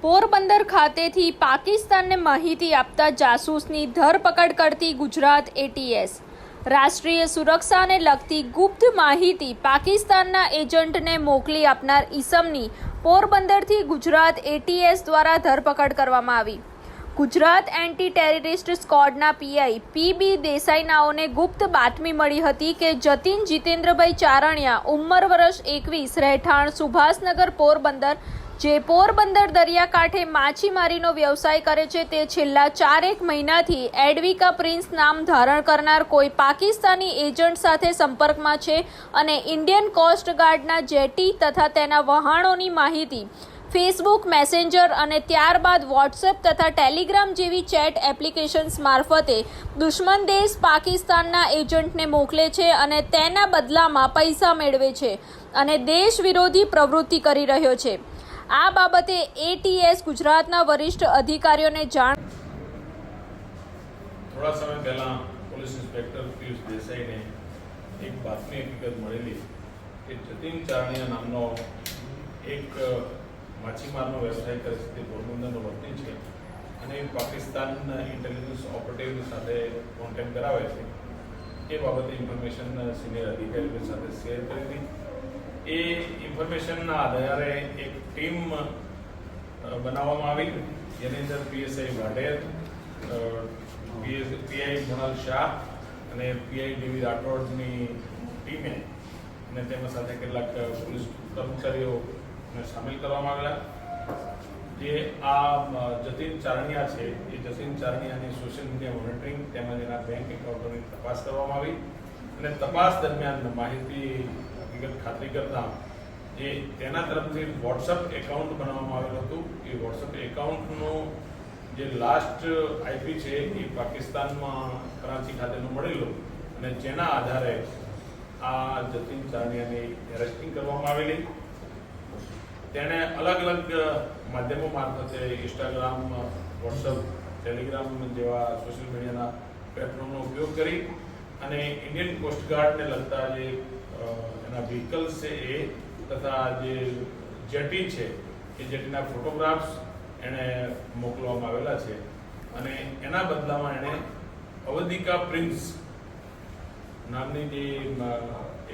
પોરબંદર ખાતેથી પાકિસ્તાનને માહિતી આપતા જાસૂસની ધરપકડ કરતી ગુજરાત એટીએસ રાષ્ટ્રીય સુરક્ષાને લગતી ગુપ્ત માહિતી પાકિસ્તાનના એજન્ટને મોકલી આપનાર ઈસમની પોરબંદરથી ગુજરાત એટીએસ દ્વારા ધરપકડ કરવામાં આવી. ગુજરાત એન્ટી ટેરરિસ્ટ સ્કોડના પીઆઈ પીબી દેસાઈનાઓને ગુપ્ત બાતમી મળી હતી કે જતીન જીતેન્દ્રભાઈ ચારણિયા ઉંમર વર્ષ એકવીસ, રહેઠાણ સુભાષનગર પોરબંદર જે પોરબંદર દરિયાકાંઠે માછીમારીનો વ્યવસાય કરે છે, તે છેલ્લા ચારેક મહિનાથી એડવિકા પ્રિન્સ નામ ધારણ કરનાર કોઈ પાકિસ્તાની એજન્ટ સાથે સંપર્કમાં છે અને ઇન્ડિયન કોસ્ટ ગાર્ડના જેટી તથા તેના વહાણોની માહિતી ફેસબુક મેસેન્જર અને ત્યારબાદ વોટ્સએપ તથા ટેલિગ્રામ જેવી ચેટ એપ્લિકેશન્સ મારફતે દુશ્મન દેશ પાકિસ્તાનના એજન્ટને મોકલે છે અને તેના બદલામાં પૈસા મેળવે છે અને દેશ વિરોધી પ્રવૃત્તિ કરી રહ્યો છે. આ બાબતે એટીએસ ગુજરાતના વરિષ્ઠ અધિકારીઓને જાણ થોડા સમય પહેલાં પોલીસ ઇન્સ્પેક્ટર પિયુષ દેસાઈને એક બાતમી હકીકત મળેલી કે જતીન ચારણીયા નામનો એક માછીમારનો વ્યવસાય કરે છે, તે પોરબંદરનો વતની છે અને પાકિસ્તાન ઇન્ટેલિજન્સ ઓપરેટિવની સાથે કોન્ટેક્ટ કરાવે છે. એ બાબતે ઇન્ફોર્મેશન સિનિયર અધિકારીઓ સાથે શેર કરી હતી. એ ઇન્ફોર્મેશનના આધારે એક ટીમ બનાવવામાં આવી. જેની અંદર પીએસઆઈ વાઢેર પીઆઈ મૃણાલ શાહ અને પીઆઈ ડીવી રાઠોડની ટીમે અને તેમાં સાથે કેટલાક પોલીસ કર્મચારીઓને સામેલ કરવામાં આવેલા જે આ જતીન ચારણિયા છે, એ જતીન ચારણિયાની સોશિયલ મીડિયા મોનિટરિંગ તેમજ એના બેંક એકાઉન્ટોની તપાસ કરવામાં આવી. અને તપાસ દરમિયાન માહિતી હકીકત ખાતરી કરતા જે તેના તરફથી વોટ્સઅપ એકાઉન્ટ બનાવવામાં આવેલું હતું. એ વોટ્સઅપ એકાઉન્ટનો જે લાસ્ટ આઈપી છે એ પાકિસ્તાનમાં કરાચી ખાતેનું મળેલું અને જેના આધારે આ જતીન ચારણિયાની એરેસ્ટિંગ કરવામાં આવેલી. તેણે અલગ અલગ માધ્યમો મારફતે ઇન્સ્ટાગ્રામ વોટ્સઅપ ટેલિગ્રામ જેવા સોશિયલ મીડિયાના પ્લેટફોર્મનો ઉપયોગ કરી અને ઇન્ડિયન કોસ્ટગાર્ડને લગતા જે વ્હીકલ્સ છે એ તથા જે જેટી છે, એ જેટીના ફોટોગ્રાફ્સ એણે મોકલવામાં આવેલા છે. અને એના બદલામાં એણે અવધિકા પ્રિન્સ નામની જે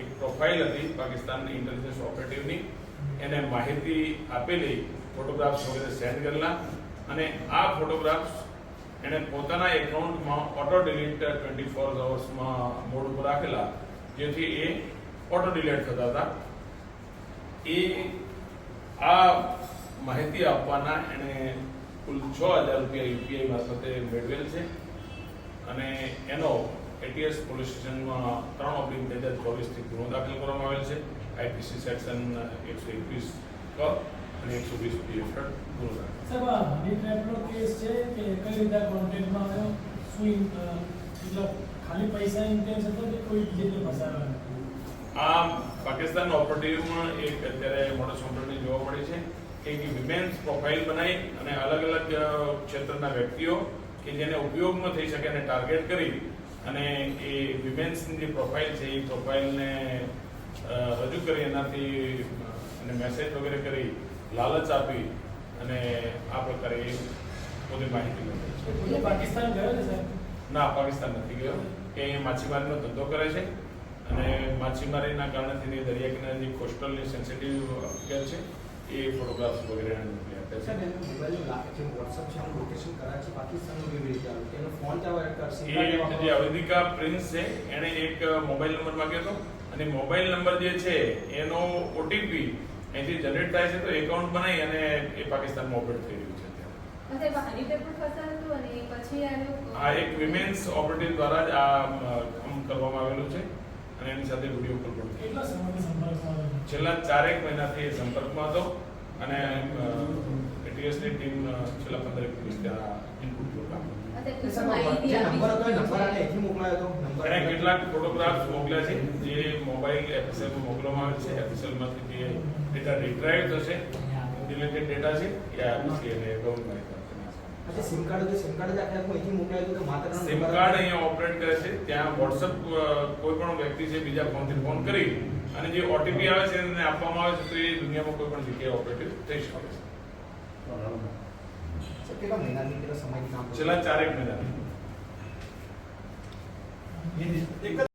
એક પ્રોફાઇલ હતી પાકિસ્તાનની ઇન્ટેલિજન્સ ઓપરેટિવની એને માહિતી આપેલી ફોટોગ્રાફ્સ વગેરે સેન્ડ કરેલા. અને આ ફોટોગ્રાફ્સ એણે પોતાના એકાઉન્ટમાં ઓટો ડિલીટ ટ્વેન્ટી ફોર અવર્સમાં મોડ ઉપર રાખેલા, જેથી એ ઓટો ડિલેટ થતા હતા. એ આ માહિતી આપવાના એણે કુલ છ હજાર રૂપિયા યુપીઆઈ મારફતે મેળવેલ છે. અને એનો એટીએસ પોલીસ સ્ટેશનમાં ત્રણ ઓપિંગ બે હજાર ચોવીસથી ગુનો દાખલ કરવામાં આવેલ છે. આઈપીસી સેક્શન એકસો એકવીસ ક અને એકસો વીસ પી હેઠળ ગુનો દાખલ. કેસ છે કે કઈ રીતે કોન્ટેક્ટમાં આવ્યો? શું મતલબ ખાલી પૈસા ઇન્ટેન્સ હતો કે કોઈ બીજી રીતે ફસાવ્યા આ પાકિસ્તાન ઓપરેટિવમાં એક અત્યારે મોટો સંપર્કની જોવા મળી છે કે એક વિમેન્સ પ્રોફાઇલ બનાવી અને અલગ અલગ ક્ષેત્રના વ્યક્તિઓ કે જેને ઉપયોગમાં થઈ શકે એને ટાર્ગેટ કરી અને એ વિમેન્સની જે પ્રોફાઇલ છે એ પ્રોફાઇલને રજૂ કરી એનાથી અને મેસેજ વગેરે કરી લાલચ આપી અને આ પ્રકારે પોતે માહિતી મેળવે છે. પાકિસ્તાન ગયો સાહેબ? ના પાકિસ્તાન નથી ગયો. કે માછીમારીનો ધંધો કરે છે. અને માછીમારીના કારણે તેની દરિયા કિનારાની કોસ્ટલની સેન્સિટિવ અફેર છે એ ફોટોગ્રાફ્સ વગેરે મોકલી આપે છે સાહેબ, એનો જે WhatsApp છે આનું location કરાચી, પાકિસ્તાનનું કેવી રીતે આવ્યું? તેનો ફોન ત્યાં એડ કરશે? જે અવધિકા પ્રિન્સ છે એણે એક મોબાઈલ નંબર માંગ્યો હતો અને મોબાઈલ નંબર જે છે એનો ઓટીપી અહીંથી જનરેટ થાય છે તો એકાઉન્ટ બનાવી અને એ પાકિસ્તાનમાં ઓપરેટ થઈ રહ્યું છે આ એક વિમેન્સ ઓપરેટિવ દ્વારા જ આ કામ કરવામાં આવેલું છે અને એની સાથે વીડિયો કોલ પણ કેટલા સમયથી સંપર્કમાં છેલ્લા ચારેક મહિનાથી એ સંપર્કમાં હતો અને એટીએસની ટીમ છેલ્લા પંદરેક દિવસ ત્યાં ઇનપુટ પ્રોગ્રામ એ સાહેબ, જે નંબર હતો એ નંબર આને અહીંથી મોકલાયો હતો? નંબર એણે કેટલાક ફોટોગ્રાફ્સ મોકલ્યા છે જે મોબાઈલ એફએસએલમાં મોકલવામાં આવે છે. એફએસએલમાંથી જે ડેટા રિટ્રાઈવ થશે ડિલેટેડ ડેટા છે એ આપીશું અને ગવર્મેન્ટ આ કાર્ડ એનો સિમ કાર્ડ અહીંયા ત્યાં વોટ્સઅપ કોઈ પણ વ્યક્તિ છે બીજા ફોનથી ફોન કરી અને જે ઓટીપી આવે છે એને આપવામાં આવે છે તો એ દુનિયામાં કોઈ પણ જગ્યાએ ઓપરેટિવ થઈ શકે છે? છેલ્લા ચારેક મહિના